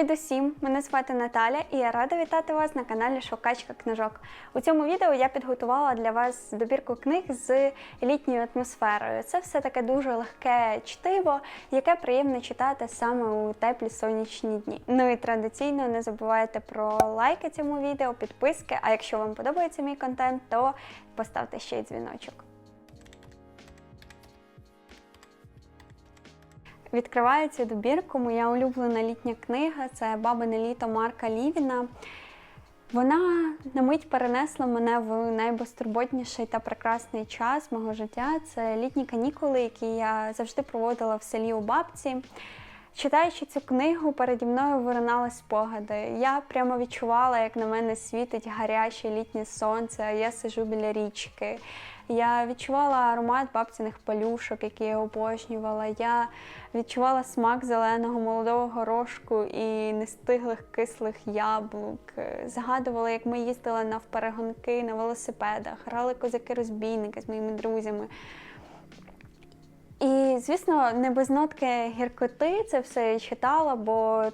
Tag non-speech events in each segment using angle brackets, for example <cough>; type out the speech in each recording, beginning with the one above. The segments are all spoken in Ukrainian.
Привіт усім! Мене звати Наталя і я рада вітати вас на каналі Шукачка книжок. У цьому відео я підготувала для вас добірку книг з літньою атмосферою. Це все таке дуже легке чтиво, яке приємно читати саме у теплі сонячні дні. Ну і традиційно не забувайте про лайки цьому відео, підписки. А якщо вам подобається мій контент, то поставте ще й дзвіночок. Відкриваю цю добірку. Моя улюблена літня книга це Бабине літо Марка Лівіна. Вона на мить перенесла мене в найбезтурботніший та прекрасний час мого життя. Це літні канікули, які я завжди проводила в селі у бабці. Читаючи цю книгу, переді мною виринали спогади. Я прямо відчувала, як на мене світить гаряче літнє сонце, а я сижу біля річки. Я відчувала аромат бабциних палюшок, які я обожнювала. Я відчувала смак зеленого молодого горошку і нестиглих кислих яблук. Згадувала, як ми їздили на вперегонки на велосипедах, грали козаки-розбійники з моїми друзями. І, звісно, не без нотки гіркоти це все я читала, бо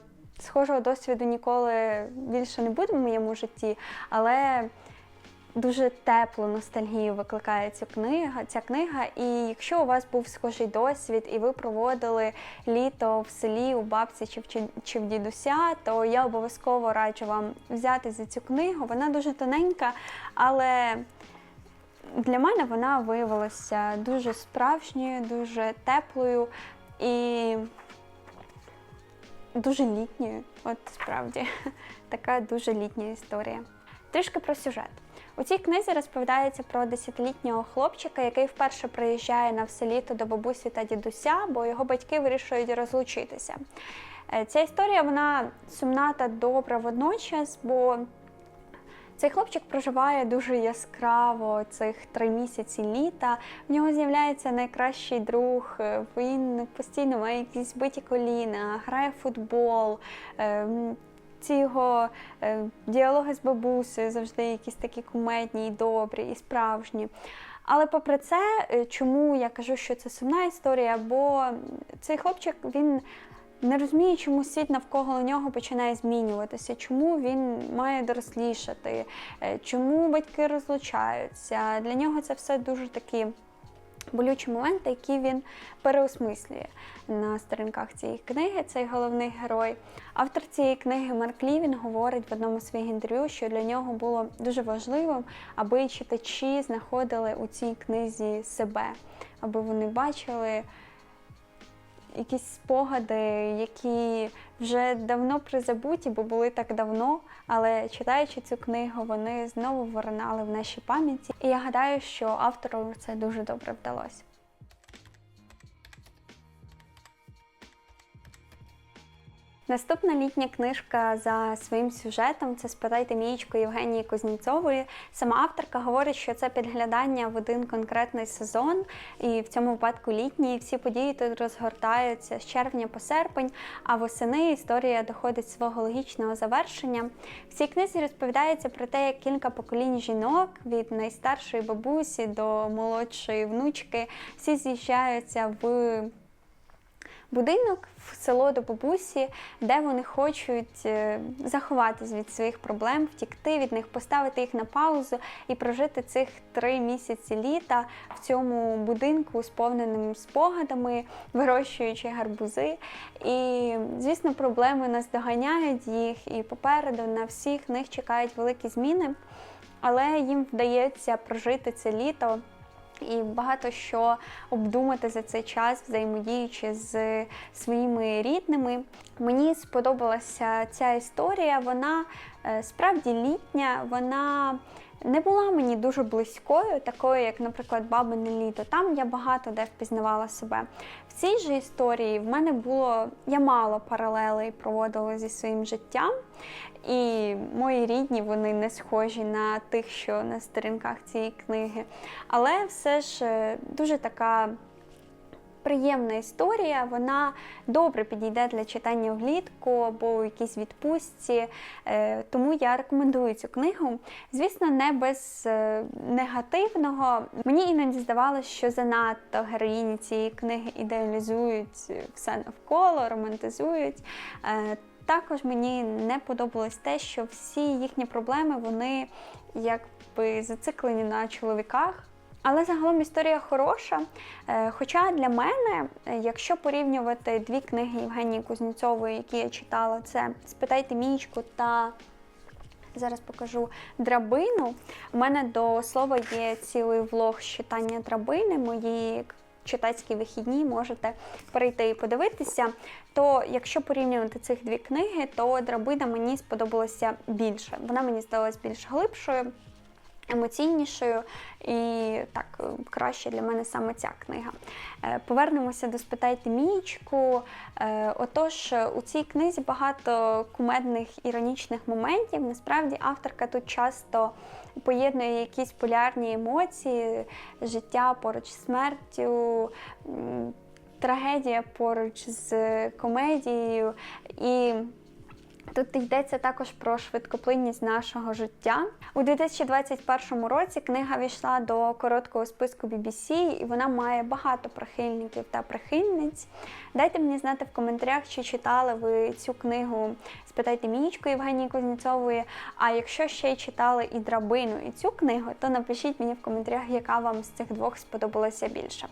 схожого досвіду ніколи більше не буде в моєму житті, але дуже теплу ностальгію викликає ця книга. Ця книга. І якщо у вас був схожий досвід, і ви проводили літо в селі у бабці чи в, чи в дідуся, то я обов'язково раджу вам взяти за цю книгу. Вона дуже тоненька, але для мене вона виявилася дуже справжньою, дуже теплою і дуже літньою. От справді <laughs> така дуже літня історія. Трішки про сюжет. У цій книзі розповідається про десятилітнього хлопчика, який вперше приїжджає на все літо до бабусі та дідуся, бо його батьки вирішують розлучитися. Е, ця історія вона сумна та добра водночас, бо цей хлопчик проживає дуже яскраво цих три місяці літа. В нього з'являється найкращий друг. е, Він постійно має якісь биті коліна, грає в футбол. Ці його е, діалоги з бабусею завжди якісь такі кумедні, і добрі, і справжні. Але попри це, е, чому я кажу, що це сумна історія? Бо цей хлопчик він не розуміє, чому світ навколо нього починає змінюватися, чому він має дорослішати, е, чому батьки розлучаються. Для нього це все дуже такі болючі моменти, які він переосмислює на сторінках цієї книги. Цей головний герой. Автор цієї книги Марк Лівін говорить в одному з своїх інтерв'ю, що для нього було дуже важливим, аби читачі знаходили у цій книзі себе, аби вони бачили якісь спогади, які вже давно призабуті, бо були так давно, але читаючи цю книгу, вони знову виринали в нашій пам'яті. І я гадаю, що автору це дуже добре вдалося. Наступна літня книжка за своїм сюжетом це спитайте мієчку Євгенії Кузнєцової. Сама авторка говорить, що це підглядання в один конкретний сезон, і в цьому випадку літній всі події тут розгортаються з червня по серпень, а восени історія доходить свого логічного завершення. В цій книзі розповідається про те, як кілька поколінь жінок від найстаршої бабусі до молодшої внучки всі з'їжджаються в будинок в село до бабусі, де вони хочуть е, заховатись від своїх проблем, втікти від них, поставити їх на паузу і прожити цих три місяці літа в цьому будинку, сповненим спогадами, вирощуючи гарбузи. І, звісно, проблеми наздоганяють їх, і попереду на всіх них чекають великі зміни, але їм вдається прожити це літо. І багато що обдумати за цей час, взаємодіючи з своїми рідними. Мені сподобалася ця історія. Вона е, справді літня, вона не була мені дуже близькою, такою, як, наприклад, Бабине літо. Там я багато де впізнавала себе. В цій же історії в мене було я мало паралелей проводила зі своїм життям. І мої рідні вони не схожі на тих, що на сторінках цієї книги. Але все ж е, дуже така приємна історія, вона добре підійде для читання влітку або у якійсь відпустці. Е, Тому я рекомендую цю книгу. Звісно, не без е, негативного. Мені іноді здавалося, що занадто героїні цієї книги ідеалізують все навколо, романтизують. Е, також мені не подобалось те, що всі їхні проблеми вони якби зациклені на чоловіках. Але загалом історія хороша. Е, Хоча для мене, е, якщо порівнювати дві книги Євгенії Кузнєцової, які я читала, це Спитайте Мічку та зараз покажу драбину. У мене до слова є цілий влог читання драбини. Мої читацькі вихідні можете перейти і подивитися. То якщо порівнювати цих дві книги, то драбина мені сподобалася більше. Вона мені здалась більш глибшою емоційнішою і так е, краще для мене саме ця книга. Е, Повернемося до спитайте Мічку. Е, Отож, у цій книзі багато кумедних іронічних моментів. Насправді авторка тут часто поєднує якісь полярні емоції, життя поруч з смертю. Трагедія поруч з комедією, і Тут йдеться також про швидкоплинність нашого життя. У 2021 році книга війшла до короткого списку BBC, і вона має багато прихильників та прихильниць. Дайте мені знати в коментарях, чи читали ви цю книгу Спитайте Мічку Євгенії Кузнєцової. А якщо ще й читали і драбину, і цю книгу, то напишіть мені в коментарях, яка вам з цих двох сподобалася більше.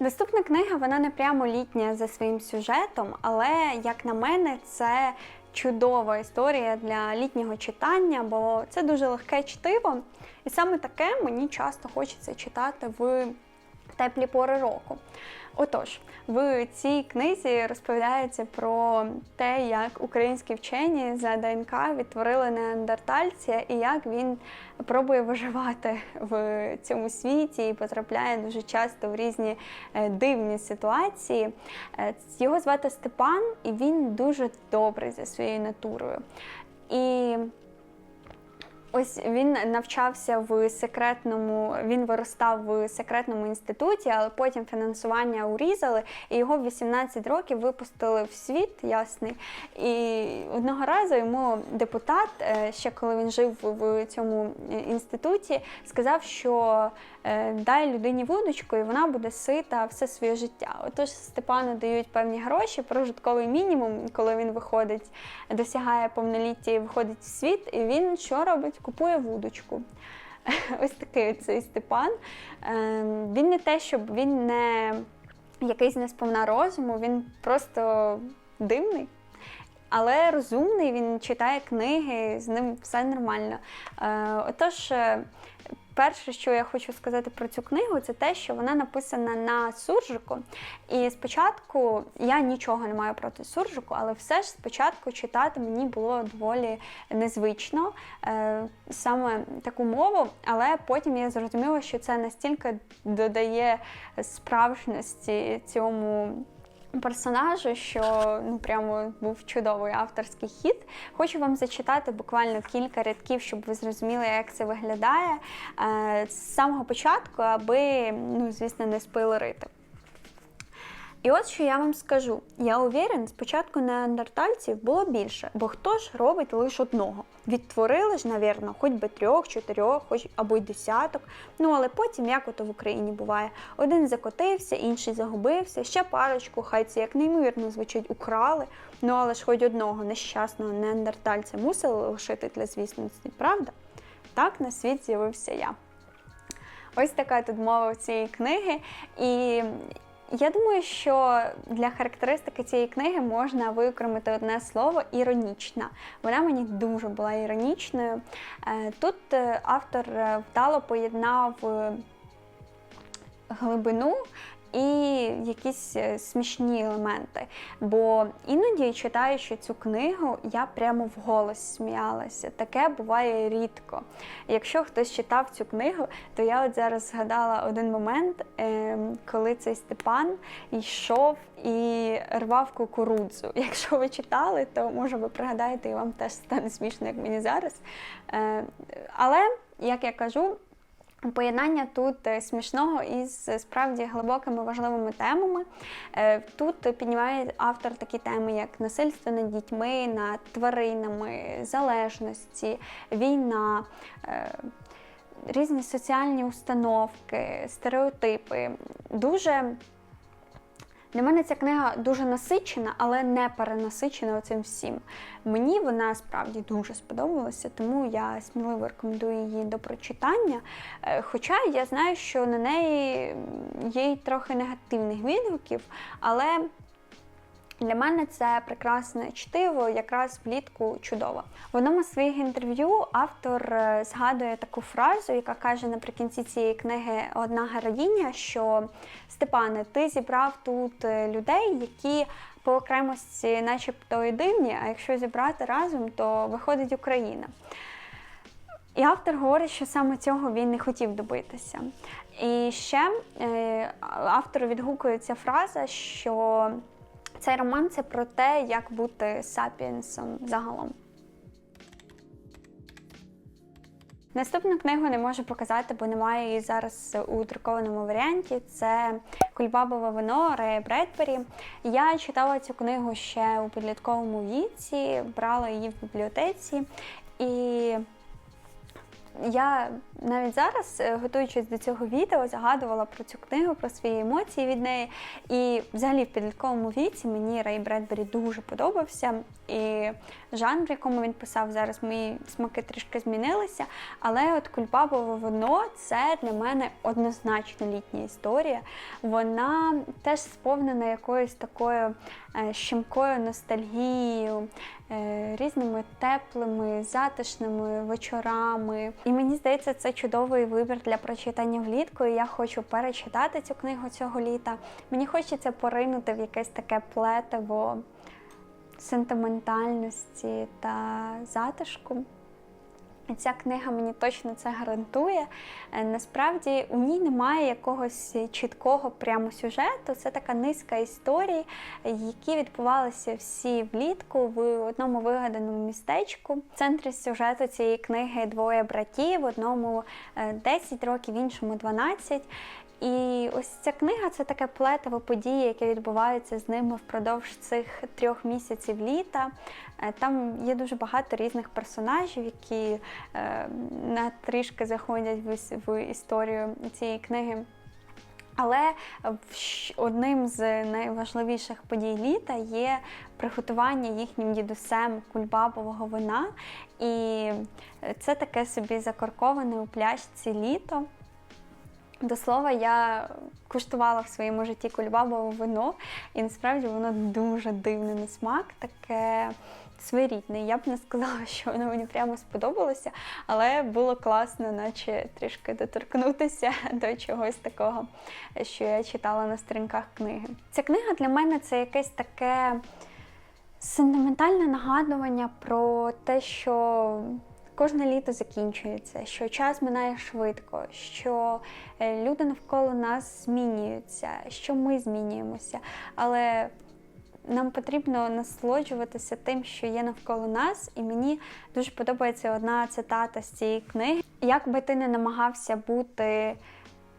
Наступна книга, вона не прямо літня за своїм сюжетом, але, як на мене, це чудова історія для літнього читання, бо це дуже легке чтиво. І саме таке мені часто хочеться читати в теплі пори року. Отож, в цій книзі розповідається про те, як українські вчені за ДНК відтворили неандертальця і як він пробує виживати в цьому світі і потрапляє дуже часто в різні е, дивні ситуації. Е, Його звати Степан, і він дуже добрий за своєю натурою. І Ось він навчався в секретному, він виростав в секретному інституті, але потім фінансування урізали, і його в 18 років випустили в світ ясний. І одного разу йому депутат, е, ще коли він жив в цьому інституті, сказав, що е, дай людині вудочку, і вона буде сита все своє життя. Отож, Степану дають певні гроші, прожитковий мінімум, коли він виходить, досягає повноліття і виходить в світ, і він що робить? Купує вудочку. <laughs> Ось такий цей Степан. Ем, Він не те, щоб він не якийсь не сповна розуму, він просто дивний. Але розумний, він читає книги, з ним все нормально. Е, Отож, е, перше, що я хочу сказати про цю книгу, це те, що вона написана на суржику. І спочатку я нічого не маю проти суржику, але все ж спочатку читати мені було доволі незвично е, саме таку мову, але потім я зрозуміла, що це настільки додає справжності цьому. Персонажу, що ну прямо був чудовий авторський хід. Хочу вам зачитати буквально кілька рядків, щоб ви зрозуміли, як це виглядає е, з самого початку, аби, ну, звісно, не спойлерити. І от що я вам скажу: я уверен, спочатку неандертальців було більше, бо хто ж робить лише одного? Відтворили ж, навірно, хоч би трьох, чотирьох, хоч або й десяток. Ну але потім, як ото в Україні буває, один закотився, інший загубився, ще парочку, хай це як неймовірно звучить, украли. Ну але ж хоч одного нещасного неандертальця мусили лишити для звісності, правда? Так на світ з'явився я. Ось така тут мова цієї книги. І я думаю, що для характеристики цієї книги можна виокремити одне слово іронічна. Вона мені дуже була іронічною. Е, Тут е, автор е, вдало поєднав глибину. І якісь е, смішні елементи. Бо іноді, читаючи цю книгу, я прямо вголос сміялася. Таке буває рідко. Якщо хтось читав цю книгу, то я от зараз згадала один момент, е, коли цей Степан йшов і рвав кукурудзу. <laughs> Якщо ви читали, то може ви пригадаєте, і вам теж стане смішно, як мені зараз. Е, Але, як я кажу, Поєднання тут е, смішного із е, справді глибокими важливими темами. Е, Тут піднімає автор такі теми, як насильство над дітьми, над тваринами, залежності, війна, різні соціальні установки, стереотипи. Дуже Для мене ця книга дуже насичена, але не перенасичена цим всім. Мені вона справді дуже сподобалася, тому я сміливо рекомендую її до прочитання. Е, Хоча я знаю, що на неї є й трохи негативних відгуків, але для мене це прекрасне чтиво, якраз влітку чудово. В одному з своїх інтерв'ю автор е, згадує таку фразу, яка каже наприкінці цієї книги одна героїня, що Степане, ти зібрав тут е, людей, які по окремості, начебто, і дивні, а якщо зібрати разом, то виходить Україна. І автор говорить, що саме цього він не хотів добитися. І ще е, автору відгукується фраза, що цей роман це про те, як бути сапіенсом загалом. Наступну книгу не можу показати, бо немає її зараз у друкованому варіанті. Це Кульбабове вино Рея Бредбері. Я читала цю книгу ще у підлітковому віці, брала її в бібліотеці. І я навіть зараз, е, готуючись до цього відео, загадувала про цю книгу, про свої емоції від неї. І взагалі в підлітковому віці мені Рей Бредбері дуже подобався. І жанр, в якому він писав, зараз мої смаки трішки змінилися. Але от кульбабове вино це для мене однозначно літня історія. Вона теж сповнена якоюсь такою е, щемкою ностальгією, різними теплими, затишними вечорами. І мені здається, це чудовий вибір для прочитання влітку. І я хочу перечитати цю книгу цього літа. Мені хочеться поринути в якесь таке плетиво сентиментальності та затишку. Ця книга мені точно це гарантує. Е, Насправді у ній немає якогось чіткого прямо сюжету. Це така низка історій, які відбувалися всі влітку в одному вигаданому містечку. В центрі сюжету цієї книги двоє братів, одному е, 10 років, іншому 12. І ось ця книга це таке плетиво події, яке відбувається з ними впродовж цих трьох місяців літа. Е, Там є дуже багато різних персонажів, які е, на трішки заходять в, історію цієї книги. Але одним з найважливіших подій літа є приготування їхнім дідусем кульбабового вина. І це таке собі закорковане у пляшці літо. До слова, я куштувала в своєму житті кульбабове вино, і насправді воно дуже дивне на смак, таке своєрідне. Я б не сказала, <laughs> що воно мені прямо сподобалося, але було класно, наче трішки доторкнутися <laughs> до чогось такого, що я читала на сторінках книги. Ця книга для мене це якесь таке сентиментальне нагадування про те, що кожне літо закінчується, що час минає швидко, що е, люди навколо нас змінюються, що ми змінюємося. Але нам потрібно насолоджуватися тим, що є навколо нас, і мені дуже подобається одна цитата з цієї книги. Як би ти не намагався бути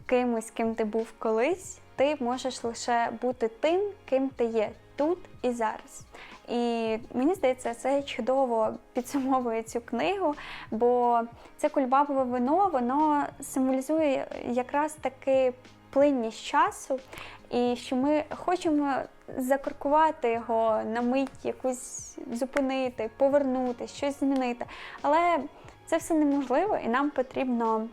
кимось, ким ти був колись, ти можеш лише бути тим, ким ти є тут і зараз. І мені здається, це чудово підсумовує цю книгу, бо це кульбабове вино, воно символізує якраз таки плинність часу, і що ми хочемо закоркувати його на мить, якусь зупинити, повернути, щось змінити. Але це все неможливо, і нам потрібно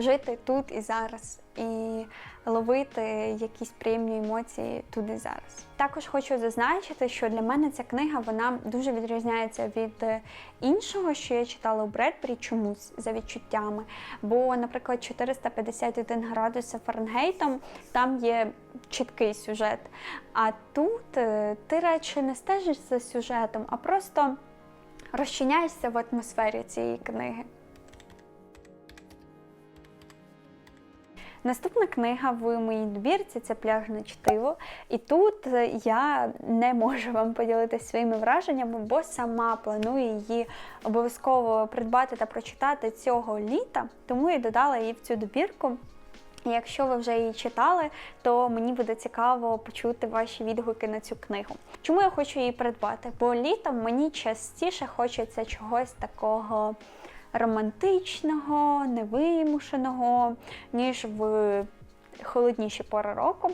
жити тут і зараз, і ловити якісь приємні емоції тут і зараз. Також хочу зазначити, що для мене ця книга вона дуже відрізняється від е, іншого, що я читала у Бредбері чомусь за відчуттями. Бо, наприклад, 451 градуса Фаренгейтом там є чіткий сюжет. А тут е, ти радше не стежиш за сюжетом, а просто розчиняєшся в атмосфері цієї книги. Наступна книга в моїй добірці це пляжне чтиво. І тут е, я не можу вам поділитися своїми враженнями, бо сама планую її обов'язково придбати та прочитати цього літа, тому і додала її в цю добірку. Якщо ви вже її читали, то мені буде цікаво почути ваші відгуки на цю книгу. Чому я хочу її придбати? Бо літом мені частіше хочеться чогось такого романтичного, невимушеного, ніж в холодніші пори року.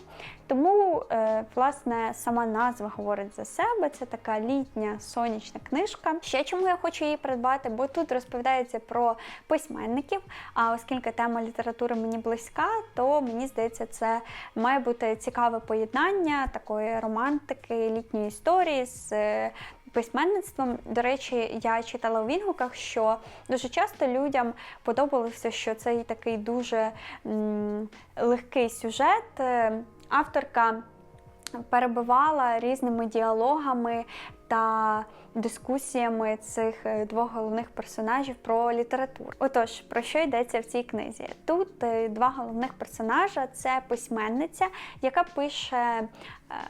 Тому, е, власне, сама назва говорить за себе. Це така літня сонячна книжка. Ще чому я хочу її придбати, бо тут розповідається про письменників. А оскільки тема літератури мені близька, то мені здається, це має бути цікаве поєднання такої романтики, літньої історії з е, письменництвом. До речі, я читала у відгуках, що дуже часто людям подобалося, що цей такий дуже м, легкий сюжет. Е, Авторка перебивала різними діалогами та дискусіями цих е, двох головних персонажів про літературу. Отож, про що йдеться в цій книзі? Тут е, два головних персонажа це письменниця, яка пише е,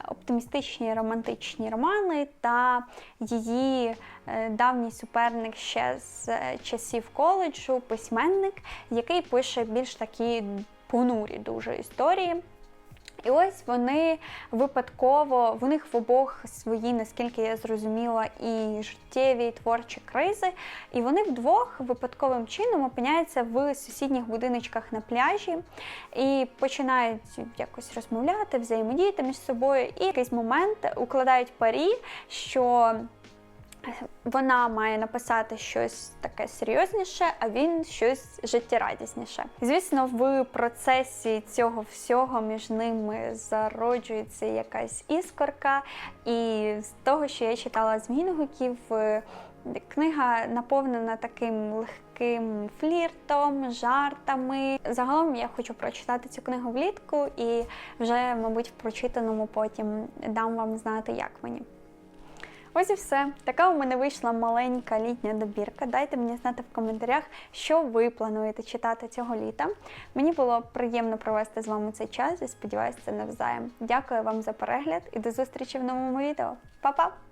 оптимістичні романтичні романи, та її давній суперник ще з часів коледжу, письменник, який пише більш такі понурі дуже історії. І ось вони випадково, в них в обох свої, наскільки я зрозуміла, і життєві, і творчі кризи. І вони вдвох випадковим чином опиняються в сусідніх будиночках на пляжі і починають якось розмовляти, взаємодіяти між собою. І в якийсь момент укладають парі, що вона має написати щось таке серйозніше, а він щось життєрадісніше. Звісно, в процесі цього всього між ними зароджується якась іскорка, і з того, що я читала з відгуків, е, книга наповнена таким легким фліртом, жартами. Загалом я хочу прочитати цю книгу влітку і вже, мабуть, в прочитаному потім дам вам знати, як мені. Ось і все. Така у мене вийшла маленька літня добірка. Дайте мені знати в коментарях, що ви плануєте читати цього літа. Мені було приємно провести з вами цей час і сподіваюся, це навзаєм. Дякую вам за перегляд і до зустрічі в новому відео. Па-па!